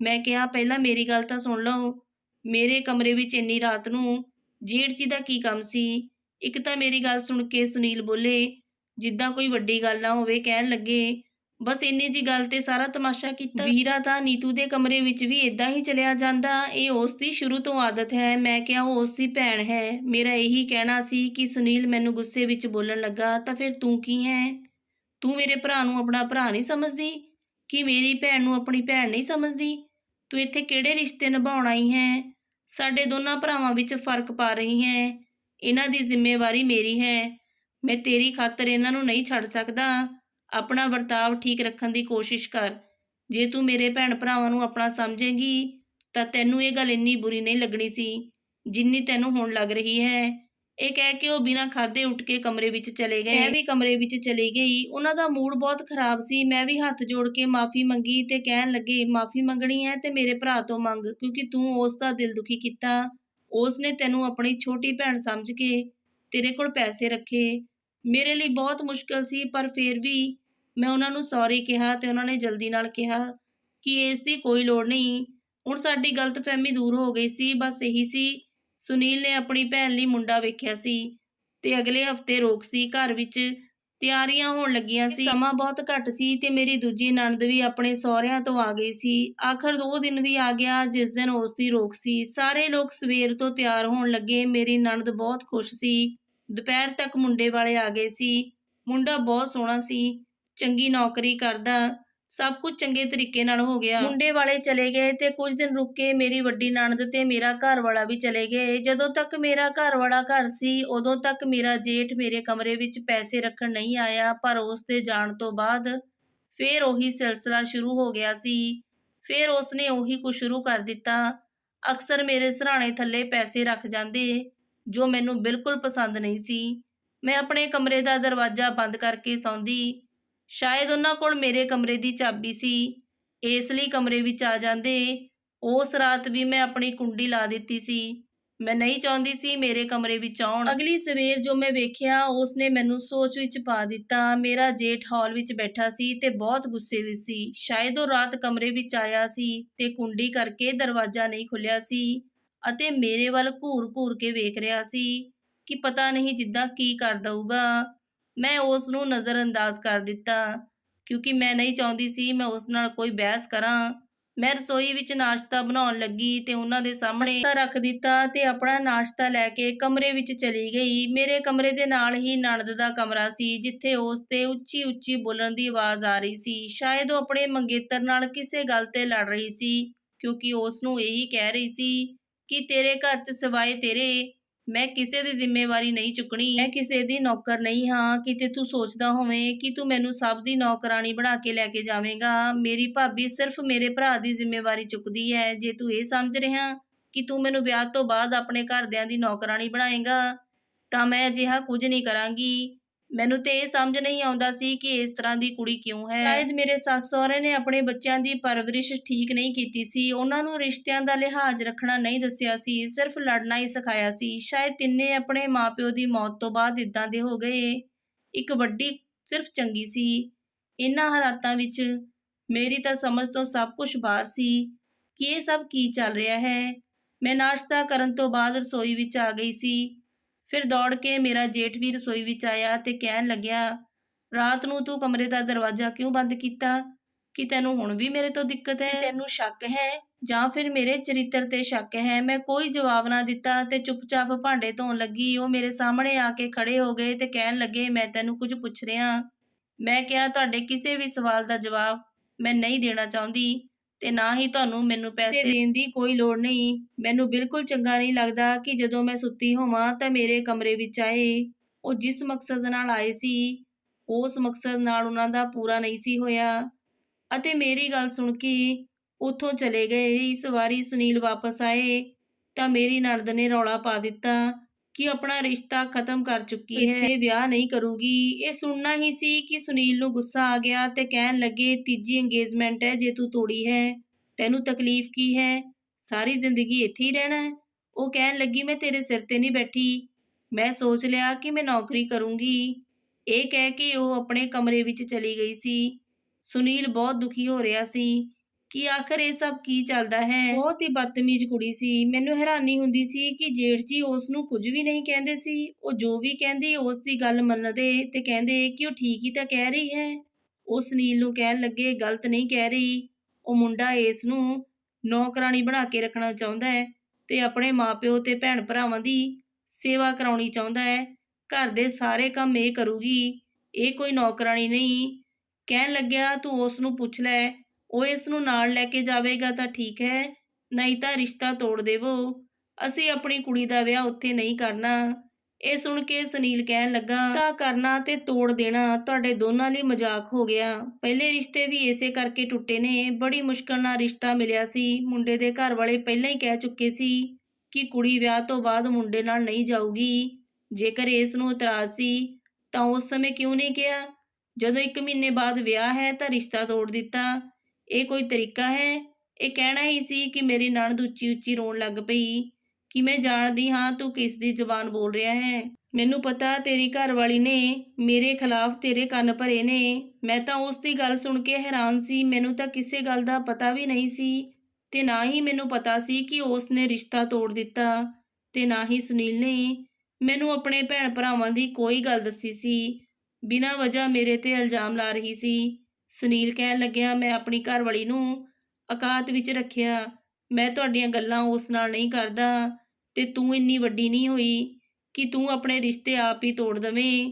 ਮੈਂ ਕਿਹਾ, ਪਹਿਲਾਂ ਮੇਰੀ ਗੱਲ ਤਾਂ ਸੁਣ ਲਓ। ਮੇਰੇ ਕਮਰੇ ਵਿੱਚ ਇੰਨੀ ਰਾਤ ਨੂੰ ਜੇਠ ਜੀ ਦਾ ਕੀ ਕੰਮ ਸੀ? ਇੱਕ ਤਾਂ ਮੇਰੀ ਗੱਲ ਸੁਣ ਕੇ ਸੁਨੀਲ ਬੋਲੇ, ਜਿੱਦਾਂ ਕੋਈ ਵੱਡੀ ਗੱਲ ਨਾ ਹੋਵੇ ਕਹਿਣ ਲੱਗੇ, ਬਸ ਇੰਨੇ ਜੀ ਗੱਲ ਤੇ ਸਾਰਾ ਤਮਾਸ਼ਾ ਕੀਤਾ। ਵੀਰਾ ਤਾਂ ਨੀਤੂ ਦੇ ਕਮਰੇ ਵਿੱਚ ਵੀ ਇਦਾਂ ਹੀ ਚਲਿਆ ਜਾਂਦਾ, ਇਹ ਉਸ ਦੀ ਸ਼ੁਰੂ ਤੋਂ ਆਦਤ ਹੈ, ਮੈਂ ਕਿਹਾ ਉਹ ਉਸ ਦੀ ਭੈਣ ਹੈ। ਮੇਰਾ ਇਹੀ ਕਹਿਣਾ ਸੀ ਕਿ ਸੁਨੀਲ ਮੈਨੂੰ ਗੁੱਸੇ ਵਿੱਚ ਬੋਲਣ ਲੱਗਾ, ਤਾਂ ਫਿਰ ਤੂੰ ਕੀ ਹੈ? ਤੂੰ ਮੇਰੇ ਭਰਾ ਨੂੰ ਆਪਣਾ ਭਰਾ ਨਹੀਂ ਸਮਝਦੀ? ਕਿ ਮੇਰੀ ਭੈਣ ਨੂੰ ਆਪਣੀ ਭੈਣ ਨਹੀਂ ਸਮਝਦੀ? ਤੂੰ ਇੱਥੇ ਕਿਹੜੇ ਰਿਸ਼ਤੇ ਨਿਭਾਉਣ ਆਈ ਹੈ? ਸਾਡੇ ਦੋਨਾਂ ਭਰਾਵਾਂ ਵਿੱਚ ਫ਼ਰਕ ਪਾ ਰਹੀ ਹੈ। ਇਹਨਾਂ ਦੀ ਜ਼ਿੰਮੇਵਾਰੀ ਮੇਰੀ ਹੈ। ਮੈਂ ਤੇਰੀ ਖਾਤਰ ਇਹਨਾਂ ਨੂੰ ਨਹੀਂ ਛੱਡ ਸਕਦਾ। ਆਪਣਾ ਵਰਤਾਵ ਠੀਕ ਰੱਖਣ ਦੀ ਕੋਸ਼ਿਸ਼ ਕਰ। ਜੇ ਤੂੰ ਮੇਰੇ ਭੈਣ ਭਰਾਵਾਂ ਨੂੰ ਆਪਣਾ ਸਮਝੇਂਗੀ, ਤਾਂ ਤੈਨੂੰ ਇਹ ਗੱਲ ਇੰਨੀ ਬੁਰੀ ਨਹੀਂ ਲੱਗਣੀ ਸੀ, ਜਿੰਨੀ ਤੈਨੂੰ ਹੁਣ ਲੱਗ ਰਹੀ ਹੈ। ਇਹ ਕਹਿ ਕੇ ਉਹ ਬਿਨਾਂ ਖਾਦੇ ਉੱਠ ਕੇ ਕਮਰੇ ਵਿੱਚ ਚਲੇ ਗਏ। ਮੈਂ ਵੀ ਕਮਰੇ ਵਿੱਚ ਚਲੀ ਗਈ। ਉਹਨਾਂ ਦਾ ਮੂਡ ਬਹੁਤ ਖਰਾਬ ਸੀ। ਮੈਂ ਵੀ ਹੱਥ ਜੋੜ ਕੇ ਮਾਫੀ ਮੰਗੀ ਤੇ ਕਹਿਣ ਲੱਗੇ, ਮਾਫੀ ਮੰਗਣੀ ਹੈ ਤੇ ਮੇਰੇ ਭਰਾ ਤੋਂ ਮੰਗ, ਕਿਉਂਕਿ ਤੂੰ ਉਸ ਦਾ ਦਿਲ ਦੁਖੀ ਕੀਤਾ। ਉਸ ਨੇ ਤੈਨੂੰ ਆਪਣੀ ਛੋਟੀ ਭੈਣ ਸਮਝ ਕੇ ਤੇਰੇ ਕੋਲ ਪੈਸੇ ਰੱਖੇ। ਮੇਰੇ ਲਈ ਬਹੁਤ ਮੁਸ਼ਕਲ ਸੀ, ਪਰ ਫਿਰ ਵੀ ਮੈਂ ਉਹਨਾਂ ਨੂੰ ਸੌਰੀ ਕਿਹਾ ਤੇ ਉਹਨਾਂ ਨੇ ਜਲਦੀ ਨਾਲ ਕਿਹਾ ਕਿ ਇਸ ਦੀ ਕੋਈ ਲੋੜ ਨਹੀਂ। ਹੁਣ ਸਾਡੀ ਗਲਤਫਹਿਮੀ ਦੂਰ ਹੋ ਗਈ ਸੀ, ਬਸ ਇਹੀ ਸੀ। ਸੁਨੀਲ ਨੇ ਆਪਣੀ ਭੈਣ ਲਈ ਮੁੰਡਾ ਵੇਖਿਆ ਸੀ ਤੇ ਅਗਲੇ ਹਫ਼ਤੇ ਰੋਕ ਸੀ। ਘਰ ਵਿੱਚ ਤਿਆਰੀਆਂ ਹੋਣ ਲੱਗੀਆਂ ਸੀ। ਸਮਾਂ ਬਹੁਤ ਘੱਟ ਸੀ ਤੇ ਮੇਰੀ ਦੂਜੀ ਨਣਦ ਵੀ ਆਪਣੇ ਸਹੁਰਿਆਂ ਤੋਂ ਆ ਗਈ ਸੀ। ਆਖਰ ਦੋ ਦਿਨ ਵੀ ਆ ਗਿਆ ਜਿਸ ਦਿਨ ਉਸ ਦੀ ਰੋਕ ਸੀ। ਸਾਰੇ ਲੋਕ ਸਵੇਰ ਤੋਂ ਤਿਆਰ ਹੋਣ ਲੱਗੇ। ਮੇਰੀ ਨਣਦ ਬਹੁਤ ਖੁਸ਼ ਸੀ। ਦੁਪਹਿਰ ਤੱਕ ਮੁੰਡੇ ਵਾਲੇ ਆ ਗਏ ਸੀ। ਮੁੰਡਾ ਬਹੁਤ ਸੋਹਣਾ ਸੀ। ਚੰਗੀ ਨੌਕਰੀ ਕਰਦਾ। ਸਭ ਕੁਝ ਚੰਗੇ ਤਰੀਕੇ ਨਾਲ ਹੋ ਗਿਆ। ਮੁੰਡੇ ਵਾਲੇ ਚਲੇ ਗਏ ਤੇ ਕੁਝ ਦਿਨ ਰੁਕ ਕੇ ਮੇਰੀ ਵੱਡੀ ਨਣਦ ਤੇ ਮੇਰਾ ਘਰ ਵਾਲਾ ਵੀ ਚਲੇ ਗਏ। ਜਦੋਂ ਤੱਕ ਮੇਰਾ ਘਰ ਵਾਲਾ ਘਰ ਸੀ, ਉਦੋਂ ਤੱਕ ਮੇਰਾ ਜੇਠ ਮੇਰੇ ਕਮਰੇ ਵਿੱਚ ਪੈਸੇ ਰੱਖਣ ਨਹੀਂ ਆਇਆ, ਪਰ ਉਸ ਦੇ ਜਾਣ ਤੋਂ ਬਾਅਦ ਫੇਰ ਉਹੀ ਸਿਲਸਿਲਾ ਸ਼ੁਰੂ ਹੋ ਗਿਆ ਸੀ। ਫੇਰ ਉਸਨੇ ਉਹੀ ਕੁਝ ਸ਼ੁਰੂ ਕਰ ਦਿੱਤਾ। ਅਕਸਰ ਮੇਰੇ ਸਰਾਣੇ ਥੱਲੇ ਪੈਸੇ ਰੱਖ ਜਾਂਦੇ, ਜੋ ਮੈਨੂੰ ਬਿਲਕੁਲ ਪਸੰਦ ਨਹੀਂ ਸੀ। ਮੈਂ ਆਪਣੇ ਕਮਰੇ ਦਾ ਦਰਵਾਜ਼ਾ ਬੰਦ ਕਰਕੇ ਸੌਂਦੀ ਸ਼ਾਇਦ ਉਹਨਾਂ ਕੋਲ ਮੇਰੇ ਕਮਰੇ ਦੀ ਚਾਬੀ ਸੀ। ਇਸ ਲਈ ਕਮਰੇ ਵਿੱਚ ਆ ਜਾਂਦੇ, ਉਸ ਰਾਤ ਵੀ ਮੈਂ ਆਪਣੀ ਕੁੰਡੀ ਲਾ ਦਿੱਤੀ ਸੀ। ਮੈਂ ਨਹੀਂ ਚਾਹੁੰਦੀ ਸੀ ਮੇਰੇ ਕਮਰੇ ਵਿੱਚ ਆਉਣ। ਅਗਲੀ ਸਵੇਰ ਜੋ ਮੈਂ ਵੇਖਿਆ, ਉਸਨੇ ਮੈਨੂੰ ਸੋਚ ਵਿੱਚ ਪਾ ਦਿੱਤਾ। ਮੇਰਾ ਜੇਠ ਹਾਲ ਵਿੱਚ ਬੈਠਾ ਸੀ ਤੇ ਬਹੁਤ ਗੁੱਸੇ ਵਿੱਚ ਸੀ। ਸ਼ਾਇਦ ਉਹ ਰਾਤ ਕਮਰੇ ਵਿੱਚ ਆਇਆ ਸੀ ਤੇ ਕੁੰਡੀ ਕਰਕੇ ਦਰਵਾਜ਼ਾ ਨਹੀਂ ਖੁੱਲਿਆ ਸੀ ਅਤੇ ਮੇਰੇ ਵੱਲ ਘੂਰ-ਘੂਰ ਕੇ ਵੇਖ ਰਿਹਾ ਸੀ ਕਿ ਪਤਾ ਨਹੀਂ ਜਿੱਦਾਂ ਕੀ ਕਰ ਦਊਗਾ। ਮੈਂ ਉਸ ਨੂੰ ਨਜ਼ਰਅੰਦਾਜ਼ ਕਰ ਦਿੱਤਾ, ਕਿਉਂਕਿ ਮੈਂ ਨਹੀਂ ਚਾਹੁੰਦੀ ਸੀ ਮੈਂ ਉਸ ਨਾਲ ਕੋਈ ਬਹਿਸ ਕਰਾਂ। ਮੈਂ ਰਸੋਈ ਵਿੱਚ ਨਾਸ਼ਤਾ ਬਣਾਉਣ ਲੱਗੀ ਤੇ ਉਹਨਾਂ ਦੇ ਸਾਹਮਣੇ ਨਾਸ਼ਤਾ ਰੱਖ ਦਿੱਤਾ ਤੇ ਆਪਣਾ ਨਾਸ਼ਤਾ ਲੈ ਕੇ ਕਮਰੇ ਵਿੱਚ ਚਲੀ ਗਈ। ਮੇਰੇ ਕਮਰੇ ਦੇ ਨਾਲ ਹੀ ਨਣਦ ਦਾ ਕਮਰਾ ਸੀ, ਜਿੱਥੇ ਉਸ ਤੇ ਉੱਚੀ ਉੱਚੀ ਬੋਲਣ ਦੀ ਆਵਾਜ਼ ਆ ਰਹੀ ਸੀ। ਸ਼ਾਇਦ ਉਹ ਆਪਣੇ ਮੰਗੇਤਰ ਨਾਲ ਕਿਸੇ ਗੱਲ ਤੇ ਲੜ ਰਹੀ ਸੀ, ਕਿਉਂਕਿ ਉਸ ਨੂੰ ਇਹੀ ਕਹਿ ਰਹੀ ਸੀ ਕਿ ਤੇਰੇ ਘਰ 'ਚ ਸਿਵਾਏ ਤੇਰੇ ਮੈਂ ਕਿਸੇ ਦੀ ਜ਼ਿੰਮੇਵਾਰੀ ਨਹੀਂ ਚੁੱਕਣੀ, ਮੈਂ ਕਿਸੇ ਦੀ ਨੌਕਰ ਨਹੀਂ ਹਾਂ, ਕਿਤੇ ਤੂੰ ਸੋਚਦਾ ਹੋਵੇਂ ਕਿ ਤੂੰ ਮੈਨੂੰ ਸਭ ਦੀ ਨੌਕਰਾਨੀ ਬਣਾ ਕੇ ਲੈ ਕੇ ਜਾਵੇਂਗਾ। ਮੇਰੀ ਭਾਬੀ ਸਿਰਫ ਮੇਰੇ ਭਰਾ ਦੀ ਜ਼ਿੰਮੇਵਾਰੀ ਚੁੱਕਦੀ ਹੈ। ਜੇ ਤੂੰ ਇਹ ਸਮਝ ਰਿਹਾ ਕਿ ਤੂੰ ਮੈਨੂੰ ਵਿਆਹ ਤੋਂ ਬਾਅਦ ਆਪਣੇ ਘਰਦਿਆਂ ਦੀ ਨੌਕਰਾਨੀ ਬਣਾਏਗਾ, ਤਾਂ ਮੈਂ ਅਜਿਹਾ ਕੁਝ ਨਹੀਂ ਕਰਾਂਗੀ। ਮੈਨੂੰ ਤੇ ਇਹ ਸਮਝ ਨਹੀਂ ਆਉਂਦਾ ਸੀ ਕਿ ਇਸ ਤਰ੍ਹਾਂ ਦੀ ਕੁੜੀ ਕਿਉਂ ਹੈ। ਸ਼ਾਇਦ ਮੇਰੇ ਸੱਸ ਸਹੁਰੇ ਨੇ ਆਪਣੇ ਬੱਚਿਆਂ ਦੀ ਪਰਵਰਿਸ਼ ਠੀਕ ਨਹੀਂ ਕੀਤੀ ਸੀ। ਉਹਨਾਂ ਨੂੰ ਰਿਸ਼ਤਿਆਂ ਦਾ ਲਿਹਾਜ਼ ਰੱਖਣਾ ਨਹੀਂ ਦੱਸਿਆ ਸੀ। ਸਿਰਫ ਲੜਨਾ ਹੀ ਸਿਖਾਇਆ ਸੀ। ਸ਼ਾਇਦ ਤਿੰਨੇ ਆਪਣੇ ਮਾਪਿਓ ਦੀ ਮੌਤ ਤੋਂ ਬਾਅਦ ਇਦਾਂ ਦੇ ਹੋ ਗਏ। ਇੱਕ ਵੱਡੀ ਸਿਰਫ ਚੰਗੀ ਸੀ। ਇਹਨਾਂ ਹਾਲਾਤਾਂ ਵਿੱਚ ਮੇਰੀ ਤਾਂ ਸਮਝ ਤੋਂ ਸਭ ਕੁਝ ਬਾਹਰ ਸੀ ਕਿ ਇਹ ਸਭ ਕੀ ਚੱਲ ਰਿਹਾ ਹੈ। ਮੈਂ ਨਾਸ਼ਤਾ ਕਰਨ ਤੋਂ ਬਾਅਦ ਰਸੋਈ ਵਿੱਚ ਆ ਗਈ ਸੀ। ਫਿਰ ਦੌੜ ਕੇ ਮੇਰਾ ਜੇਠ ਵੀ ਰਸੋਈ ਵਿੱਚ ਆਇਆ ਤੇ ਕਹਿਣ ਲੱਗਿਆ ਰਾਤ ਨੂੰ ਤੂੰ ਕਮਰੇ ਦਾ ਦਰਵਾਜ਼ਾ ਕਿਉਂ ਬੰਦ ਕੀਤਾ? ਕਿ ਤੈਨੂੰ ਹੁਣ ਵੀ ਮੇਰੇ ਤੋਂ ਦਿੱਕਤ ਹੈ? ਤੈਨੂੰ ਸ਼ੱਕ ਹੈ? ਜਾਂ ਫਿਰ ਮੇਰੇ ਚਰਿੱਤਰ ਤੇ ਸ਼ੱਕ ਹੈ? ਮੈਂ ਕੋਈ ਜਵਾਬ ਨਾ ਦਿੱਤਾ ਤੇ ਚੁੱਪਚਾਪ ਭਾਂਡੇ ਧੋਣ ਲੱਗੀ। ਉਹ ਮੇਰੇ ਸਾਹਮਣੇ ਆ ਕੇ ਖੜੇ ਹੋ ਗਏ ਤੇ ਕਹਿਣ ਲੱਗੇ ਮੈਂ ਤੈਨੂੰ ਕੁਝ ਪੁੱਛ ਰਿਹਾ। ਮੈਂ ਕਿਹਾ ਤੁਹਾਡੇ ਕਿਸੇ ਵੀ ਸਵਾਲ ਦਾ ਜਵਾਬ ਮੈਂ ਨਹੀਂ ਦੇਣਾ ਚਾਹੁੰਦੀ। ਤੇ ਨਾ ਹੀ ਤੁਹਾਨੂੰ ਮੈਨੂੰ ਪੈਸੇ ਦੇਣ ਦੀ ਕੋਈ ਲੋੜ ਨਹੀਂ। ਮੈਨੂੰ ਬਿਲਕੁਲ ਚੰਗਾ ਨਹੀਂ ਲੱਗਦਾ ਕਿ ਜਦੋਂ ਮੈਂ ਸੁੱਤੀ ਹੋਵਾਂ ਤਾਂ ਮੇਰੇ ਕਮਰੇ ਵਿੱਚ ਆਏ। ਉਹ ਜਿਸ ਮਕਸਦ ਨਾਲ ਆਏ ਸੀ ਉਸ ਮਕਸਦ ਨਾਲ ਉਹਨਾਂ ਦਾ ਪੂਰਾ ਨਹੀਂ ਸੀ ਹੋਇਆ। ਅਤੇ ਮੇਰੀ ਗੱਲ ਸੁਣ ਕੇ ਉੱਥੋਂ ਚਲੇ ਗਏ। ਇਸ ਵਾਰੀ ਸੁਨੀਲ ਵਾਪਸ ਆਏ ਤਾਂ ਮੇਰੀ ਨਣਦ ਨੇ ਰੌਲਾ ਪਾ ਦਿੱਤਾ। ਕਿ ਆਪਣਾ ਰਿਸ਼ਤਾ ਖਤਮ ਕਰ ਚੁੱਕੀ ਹੈ ਤੇ ਵਿਆਹ ਨਹੀਂ ਕਰੂਗੀ। ਇਹ ਸੁਣਨਾ ਹੀ ਸੀ ਕਿ ਸੁਨੀਲ ਨੂੰ ਗੁੱਸਾ ਆ ਗਿਆ ਤੇ ਕਹਿਣ ਲੱਗੇ ਤੀਜੀ ਇੰਗੇਜਮੈਂਟ ਹੈ ਜੇ ਤੂੰ ਤੋੜੀ ਹੈ ਤੈਨੂੰ ਤਕਲੀਫ ਕੀ ਹੈ? ਸਾਰੀ ਜ਼ਿੰਦਗੀ ਇੱਥੇ ਹੀ ਰਹਿਣਾ ਹੈ। ਉਹ ਕਹਿਣ ਲੱਗੀ ਮੈਂ ਤੇਰੇ ਸਿਰ ਤੇ ਨਹੀਂ ਬੈਠੀ। ਮੈਂ ਸੋਚ ਲਿਆ ਕਿ ਮੈਂ ਨੌਕਰੀ ਕਰੂੰਗੀ। ਇਹ ਕਹਿ ਕੇ ਉਹ ਆਪਣੇ ਕਮਰੇ ਵਿੱਚ ਚਲੀ ਗਈ ਸੀ। ਸੁਨੀਲ ਬਹੁਤ ਦੁਖੀ ਹੋ ਰਿਹਾ ਸੀ। ਕਿ ਆਖਰ ਇਹ ਸਭ ਕੀ ਚੱਲਦਾ ਹੈ? ਬਹੁਤ ਹੀ ਬਦਤਮੀਜ਼ ਕੁੜੀ ਸੀ। ਮੈਨੂੰ ਹੈਰਾਨੀ ਹੁੰਦੀ ਸੀ ਕਿ ਜੇਠ ਜੀ ਉਸ ਨੂੰ ਕੁਝ ਵੀ ਨਹੀਂ ਕਹਿੰਦੇ ਸੀ। ਉਹ ਜੋ ਵੀ ਕਹਿੰਦੀ ਉਸ ਦੀ ਗੱਲ ਮੰਨਦੇ ਤੇ ਕਹਿੰਦੇ ਕਿ ਉਹ ਠੀਕ ਹੀ ਤਾਂ ਕਹਿ ਰਹੀ ਹੈ। ਉਹ ਸੁਨੀਲ ਨੂੰ ਕਹਿਣ ਲੱਗੇ, ਗਲਤ ਨਹੀਂ ਕਹਿ ਰਹੀ। ਉਹ ਮੁੰਡਾ ਇਸ ਨੂੰ ਨੌਕਰਾਨੀ ਬਣਾ ਕੇ ਰੱਖਣਾ ਚਾਹੁੰਦਾ ਹੈ ਤੇ ਆਪਣੇ ਮਾਪਿਓ ਤੇ ਭੈਣ ਭਰਾਵਾਂ ਦੀ ਸੇਵਾ ਕਰਾਉਣੀ ਚਾਹੁੰਦਾ ਹੈ। ਘਰ ਦੇ ਸਾਰੇ ਕੰਮ ਇਹ ਕਰੂਗੀ। ਇਹ ਕੋਈ ਨੌਕਰਾਨੀ ਨਹੀਂ। ਕਹਿਣ ਲੱਗਿਆ, ਤੂੰ ਉਸ ਨੂੰ ਪੁੱਛ ਲੈ। ਉਹ ਇਸ ਨੂੰ ਨਾਲ ਲੈ ਕੇ ਜਾਵੇਗਾ ਤਾਂ ਠੀਕ ਹੈ, ਨਹੀਂ ਤਾਂ ਰਿਸ਼ਤਾ ਤੋੜ ਦੇਵੋ। ਅਸੀਂ ਆਪਣੀ ਕੁੜੀ ਦਾ ਵਿਆਹ ਉੱਥੇ ਨਹੀਂ ਕਰਨਾ। ਇਹ ਸੁਣ ਕੇ ਸੁਨੀਲ ਕਹਿਣ ਲੱਗਾ, ਰਿਸ਼ਤਾ ਕਰਨਾ ਤੇ ਤੋੜ ਦੇਣਾ ਤੁਹਾਡੇ ਦੋਨਾਂ ਲਈ ਮਜ਼ਾਕ ਹੋ ਗਿਆ। ਪਹਿਲੇ ਰਿਸ਼ਤੇ ਵੀ ਇਸੇ ਕਰਕੇ ਟੁੱਟੇ ਨੇ, ਬੜੀ ਮੁਸ਼ਕਲ ਨਾਲ ਰਿਸ਼ਤਾ ਮਿਲਿਆ ਸੀ। ਮੁੰਡੇ ਦੇ ਘਰ ਵਾਲੇ ਪਹਿਲਾਂ ਹੀ ਕਹਿ ਚੁੱਕੇ ਸੀ ਕਿ ਕੁੜੀ ਵਿਆਹ ਤੋਂ ਬਾਅਦ ਮੁੰਡੇ ਨਾਲ ਨਹੀਂ ਜਾਊਗੀ। ਜੇਕਰ ਇਸ ਨੂੰ ਇਤਰਾਜ਼ ਸੀ, ਤਾਂ ਉਸ ਸਮੇਂ ਕਿਉਂ ਨਹੀਂ ਕਿਹਾ? ਜਦੋਂ 1 ਮਹੀਨੇ ਬਾਅਦ ਵਿਆਹ ਹੈ ਤਾਂ ਰਿਸ਼ਤਾ ਤੋੜ ਦਿੱਤਾ। ਇਹ ਕੋਈ ਤਰੀਕਾ ਹੈ? ਇਹ ਕਹਿਣਾ ਹੀ ਸੀ ਕਿ ਮੇਰੀ ਨਣਦ ਉੱਚੀ ਉੱਚੀ ਰੋਣ ਲੱਗ ਪਈ। ਕਿ ਮੈਂ ਜਾਣਦੀ ਹਾਂ ਤੂੰ ਕਿਸ ਦੀ ਜ਼ੁਬਾਨ ਬੋਲ ਰਿਹਾ ਹੈ? ਮੈਨੂੰ ਪਤਾ ਤੇਰੀ ਘਰਵਾਲੀ ਨੇ ਮੇਰੇ ਖਿਲਾਫ ਤੇਰੇ ਕੰਨ ਭਰੇ ਨੇ। ਮੈਂ ਤਾਂ ਉਸ ਦੀ ਗੱਲ ਸੁਣ ਕੇ ਹੈਰਾਨ ਸੀ। ਮੈਨੂੰ ਤਾਂ ਕਿਸੇ ਗੱਲ ਦਾ ਪਤਾ ਵੀ ਨਹੀਂ ਸੀ ਤੇ ਨਾ ਹੀ ਮੈਨੂੰ ਪਤਾ ਸੀ ਕਿ ਉਸ ਨੇ ਰਿਸ਼ਤਾ ਤੋੜ ਦਿੱਤਾ ਤੇ ਨਾ ਹੀ ਸੁਨੀਲ ਨੇ ਮੈਨੂੰ ਆਪਣੇ ਭੈਣ ਭਰਾਵਾਂ ਦੀ ਕੋਈ ਗੱਲ ਦੱਸੀ ਸੀ। ਬਿਨਾਂ ਵਜ੍ਹਾ ਮੇਰੇ ਤੇ ਇਲਜ਼ਾਮ ਲਾ ਰਹੀ ਸੀ। ਸੁਨੀਲ ਕਹਿਣ ਲੱਗਿਆ, ਮੈਂ ਆਪਣੀ ਘਰਵਾਲੀ ਨੂੰ ਔਕਾਤ ਵਿੱਚ ਰੱਖਿਆ। ਮੈਂ ਤੁਹਾਡੀਆਂ ਗੱਲਾਂ ਉਸ ਨਾਲ ਨਹੀਂ ਕਰਦਾ ਤੇ ਤੂੰ ਇੰਨੀ ਵੱਡੀ ਨਹੀਂ ਹੋਈ ਕਿ ਤੂੰ ਆਪਣੇ ਰਿਸ਼ਤੇ ਆਪ ਹੀ ਤੋੜ ਦਵੇਂ।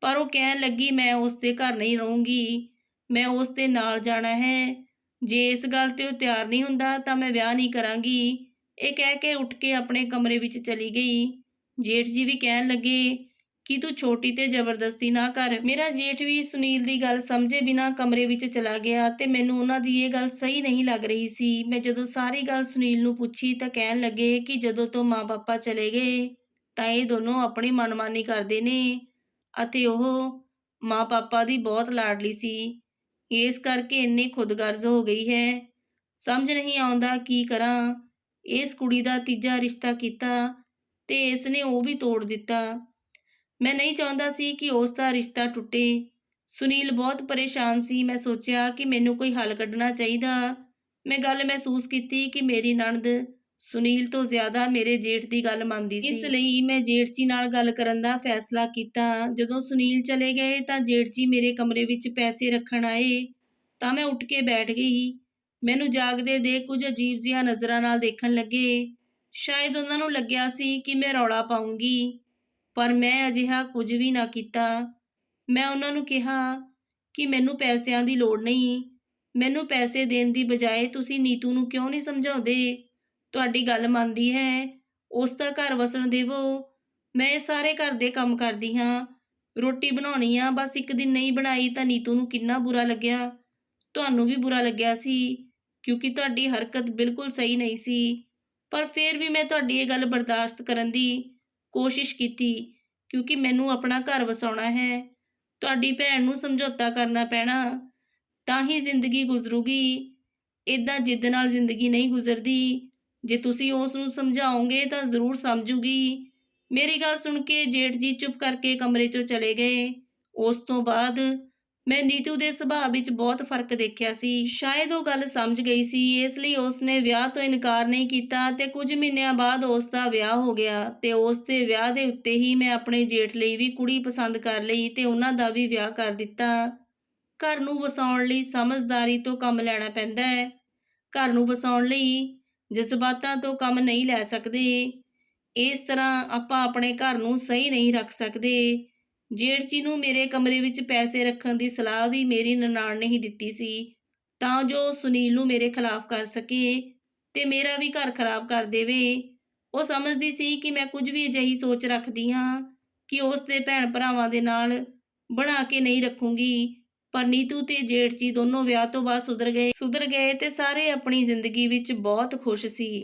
ਪਰ ਉਹ ਕਹਿਣ ਲੱਗੀ, ਮੈਂ ਉਸ ਦੇ ਘਰ ਨਹੀਂ ਰਹੂੰਗੀ। ਮੈਂ ਉਸ ਦੇ ਨਾਲ ਜਾਣਾ ਹੈ। ਜੇ ਇਸ ਗੱਲ ਤੇ ਉਹ ਤਿਆਰ ਨਹੀਂ ਹੁੰਦਾ ਤਾਂ ਮੈਂ ਵਿਆਹ ਨਹੀਂ ਕਰਾਂਗੀ। ਇਹ ਕਹਿ ਕੇ ਉੱਠ ਕੇ ਆਪਣੇ ਕਮਰੇ ਵਿੱਚ ਚਲੀ ਗਈ। ਜੇਠ ਜੀ ਵੀ ਕਹਿਣ ਲੱਗੇ ਕਿ ਤੂੰ ਛੋਟੀ ਤੇ ਜ਼ਬਰਦਸਤੀ ਨਾ ਕਰ। ਮੇਰਾ ਜੇਠ ਵੀ ਸੁਨੀਲ ਦੀ ਗੱਲ ਸਮਝੇ ਬਿਨਾ ਕਮਰੇ ਵਿੱਚ ਚਲਾ ਗਿਆ ਤੇ ਮੈਨੂੰ ਉਹਨਾਂ ਦੀ ਇਹ ਗੱਲ ਸਹੀ ਨਹੀਂ ਲੱਗ ਰਹੀ ਸੀ। ਮੈਂ ਜਦੋਂ ਸਾਰੀ ਗੱਲ ਸੁਨੀਲ ਨੂੰ ਪੁੱਛੀ ਤਾਂ ਕਹਿਣ ਲੱਗੇ ਕਿ ਜਦੋਂ ਤੋਂ ਮਾਂ-ਬਾਪਾ ਚਲੇ ਗਏ, ਤਾਂ ਇਹ ਦੋਨੋਂ ਆਪਣੀ ਮਨਮਾਨੀ ਕਰਦੇ ਨੇ ਅਤੇ ਉਹ ਮਾਂ-ਪਾਪਾ ਦੀ ਬਹੁਤ ਲਾਡਲੀ ਸੀ। ਇਸ ਕਰਕੇ ਇੰਨੀ ਖੁਦਗਰਜ਼ ਹੋ ਗਈ ਹੈ। ਸਮਝ ਨਹੀਂ ਆਉਂਦਾ ਕੀ ਕਰਾਂ। ਇਸ ਕੁੜੀ ਦਾ ਤੀਜਾ ਰਿਸ਼ਤਾ ਕੀਤਾ ਤੇ ਇਸ ਨੇ ਉਹ ਵੀ ਤੋੜ ਦਿੱਤਾ। ਮੈਂ ਨਹੀਂ ਚਾਹੁੰਦਾ ਸੀ ਕਿ ਉਸ ਦਾ ਰਿਸ਼ਤਾ ਟੁੱਟੇ। ਸੁਨੀਲ ਬਹੁਤ ਪਰੇਸ਼ਾਨ ਸੀ। ਮੈਂ ਸੋਚਿਆ ਕਿ ਮੈਨੂੰ ਕੋਈ ਹੱਲ ਕੱਢਣਾ ਚਾਹੀਦਾ। ਮੈਂ ਗੱਲ ਮਹਿਸੂਸ ਕੀਤੀ ਕਿ ਮੇਰੀ ਨਣਦ ਸੁਨੀਲ ਤੋਂ ਜ਼ਿਆਦਾ ਮੇਰੇ ਜੇਠ ਦੀ ਗੱਲ ਮੰਨਦੀ ਸੀ। ਇਸ ਲਈ ਮੈਂ ਜੇਠ ਜੀ ਨਾਲ ਗੱਲ ਕਰਨ ਦਾ ਫੈਸਲਾ ਕੀਤਾ। ਜਦੋਂ ਸੁਨੀਲ ਚਲੇ ਗਏ ਤਾਂ ਜੇਠ ਜੀ ਮੇਰੇ ਕਮਰੇ ਵਿੱਚ ਪੈਸੇ ਰੱਖਣ ਆਏ। ਤਾਂ ਮੈਂ ਉੱਠ ਕੇ ਬੈਠ ਗਈ। ਮੈਨੂੰ ਜਾਗਦੇ ਦੇ ਕੁਝ ਅਜੀਬ ਜਿਹੀਆਂ ਨਜ਼ਰਾਂ ਨਾਲ ਦੇਖਣ ਲੱਗੇ। ਸ਼ਾਇਦ ਉਹਨਾਂ ਨੂੰ ਲੱਗਿਆ ਸੀ ਕਿ ਮੈਂ ਰੌਲਾ ਪਾਉਂਗੀ ਪਰ ਮੈਂ ਅਜਿਹਾ ਕੁਝ ਵੀ ਨਾ ਕੀਤਾ। ਮੈਂ ਉਹਨਾਂ ਨੂੰ ਕਿਹਾ ਕਿ ਮੈਨੂੰ ਪੈਸਿਆਂ ਦੀ ਲੋੜ ਨਹੀਂ। ਮੈਨੂੰ ਪੈਸੇ ਦੇਣ ਦੀ ਬਜਾਏ ਤੁਸੀਂ ਨੀਤੂ ਨੂੰ ਕਿਉਂ ਨਹੀਂ ਸਮਝਾਉਂਦੇ? ਤੁਹਾਡੀ ਗੱਲ ਮੰਨਦੀ ਹੈ। ਉਸ ਦਾ ਘਰ ਵਸਣ ਦੇਵੋ। ਮੈਂ ਇਹ ਸਾਰੇ ਘਰ ਦੇ ਕੰਮ ਕਰਦੀ ਹਾਂ। ਰੋਟੀ ਬਣਾਉਣੀ ਆ, ਬਸ ਇੱਕ ਦਿਨ ਨਹੀਂ ਬਣਾਈ ਤਾਂ ਨੀਤੂ ਨੂੰ ਕਿੰਨਾ ਬੁਰਾ ਲੱਗਿਆ। ਤੁਹਾਨੂੰ ਵੀ ਬੁਰਾ ਲੱਗਿਆ ਸੀ, ਕਿਉਂਕਿ ਤੁਹਾਡੀ ਹਰਕਤ ਬਿਲਕੁਲ ਸਹੀ ਨਹੀਂ ਸੀ। ਪਰ ਫਿਰ ਵੀ ਮੈਂ ਤੁਹਾਡੀ ਇਹ ਗੱਲ ਬਰਦਾਸ਼ਤ ਕਰਨ ਦੀ ਕੋਸ਼ਿਸ਼ ਕੀਤੀ, ਕਿਉਂਕਿ ਮੈਨੂੰ ਆਪਣਾ ਘਰ ਵਸਾਉਣਾ ਹੈ। ਤੁਹਾਡੀ ਭੈਣ ਨੂੰ ਸਮਝੌਤਾ ਕਰਨਾ ਪੈਣਾ, ਤਾਂ ਹੀ ਜ਼ਿੰਦਗੀ ਗੁਜ਼ਰੂਗੀ। ਇਦਾਂ ਜਿੱਦ ਨਾਲ ਜ਼ਿੰਦਗੀ ਨਹੀਂ ਗੁਜ਼ਰਦੀ। ਜੇ ਤੁਸੀਂ ਉਸ ਨੂੰ ਸਮਝਾਓਗੇ ਤਾਂ ਜ਼ਰੂਰ ਸਮਝੂਗੀ। ਮੇਰੀ ਗੱਲ ਸੁਣ ਕੇ ਜੇਠ ਜੀ ਚੁੱਪ ਕਰਕੇ ਕਮਰੇ 'ਚੋਂ ਚਲੇ ਗਏ। ਉਸ ਤੋਂ ਬਾਅਦ ਮੈਂ ਨੀਤੂ ਦੇ ਸੁਭਾਅ ਵਿੱਚ ਬਹੁਤ ਫ਼ਰਕ ਦੇਖਿਆ ਸੀ। ਸ਼ਾਇਦ ਉਹ ਗੱਲ ਸਮਝ ਗਈ ਸੀ, ਇਸ ਲਈ ਉਸ ਨੇ ਵਿਆਹ ਤੋਂ ਇਨਕਾਰ ਨਹੀਂ ਕੀਤਾ ਤੇ ਕੁਝ ਮਹੀਨਿਆਂ ਬਾਅਦ ਉਸ ਦਾ ਵਿਆਹ ਹੋ ਗਿਆ ਤੇ ਉਸ ਦੇ ਵਿਆਹ ਦੇ ਉੱਤੇ ਹੀ ਮੈਂ ਆਪਣੇ ਜੇਠ ਲਈ ਵੀ ਕੁੜੀ ਪਸੰਦ ਕਰ ਲਈ ਤੇ ਉਹਨਾਂ ਦਾ ਵੀ ਵਿਆਹ ਕਰ ਦਿੱਤਾ। ਘਰ ਨੂੰ ਵਸਾਉਣ ਲਈ ਸਮਝਦਾਰੀ ਤੋਂ ਕੰਮ ਲੈਣਾ ਪੈਂਦਾ ਹੈ। ਘਰ ਨੂੰ ਵਸਾਉਣ ਲਈ ਜਜ਼ਬਾਤਾਂ ਤੋਂ ਕੰਮ ਨਹੀਂ ਲੈ ਸਕਦੇ। ਇਸ ਤਰ੍ਹਾਂ ਆਪਾਂ ਆਪਣੇ ਘਰ ਨੂੰ ਸਹੀ ਨਹੀਂ ਰੱਖ ਸਕਦੇ। ਜੇਠ ਜੀ ਨੂੰ ਮੇਰੇ ਕਮਰੇ ਵਿੱਚ ਪੈਸੇ ਰੱਖਣ ਦੀ ਸਲਾਹ ਵੀ ਮੇਰੀ ਨਨਾਣ ਨੇ ਹੀ ਦਿੱਤੀ ਸੀ, ਤਾਂ ਜੋ ਸੁਨੀਲ ਨੂੰ ਮੇਰੇ ਖਿਲਾਫ ਕਰ ਸਕੇ ਤੇ ਮੇਰਾ ਵੀ ਘਰ ਖਰਾਬ ਕਰ ਦੇਵੇ। ਉਹ ਸਮਝਦੀ ਸੀ ਕਿ ਮੈਂ ਕੁਝ ਵੀ ਅਜਿਹੀ ਸੋਚ ਰੱਖਦੀ ਹਾਂ ਕਿ ਉਸ ਦੇ ਭੈਣ ਭਰਾਵਾਂ ਦੇ ਨਾਲ ਬਣਾ ਕੇ ਨਹੀਂ ਰੱਖੂੰਗੀ, ਪਰ ਨੀਤੂ ਤੇ ਜੇਠ ਜੀ ਦੋਨੋਂ ਵਿਆਹ ਤੋਂ ਬਾਅਦ ਸੁਧਰ ਗਏ। ਸੁਧਰ ਗਏ ਤੇ ਸਾਰੇ ਆਪਣੀ ਜ਼ਿੰਦਗੀ ਵਿੱਚ ਬਹੁਤ ਖੁਸ਼ ਸੀ।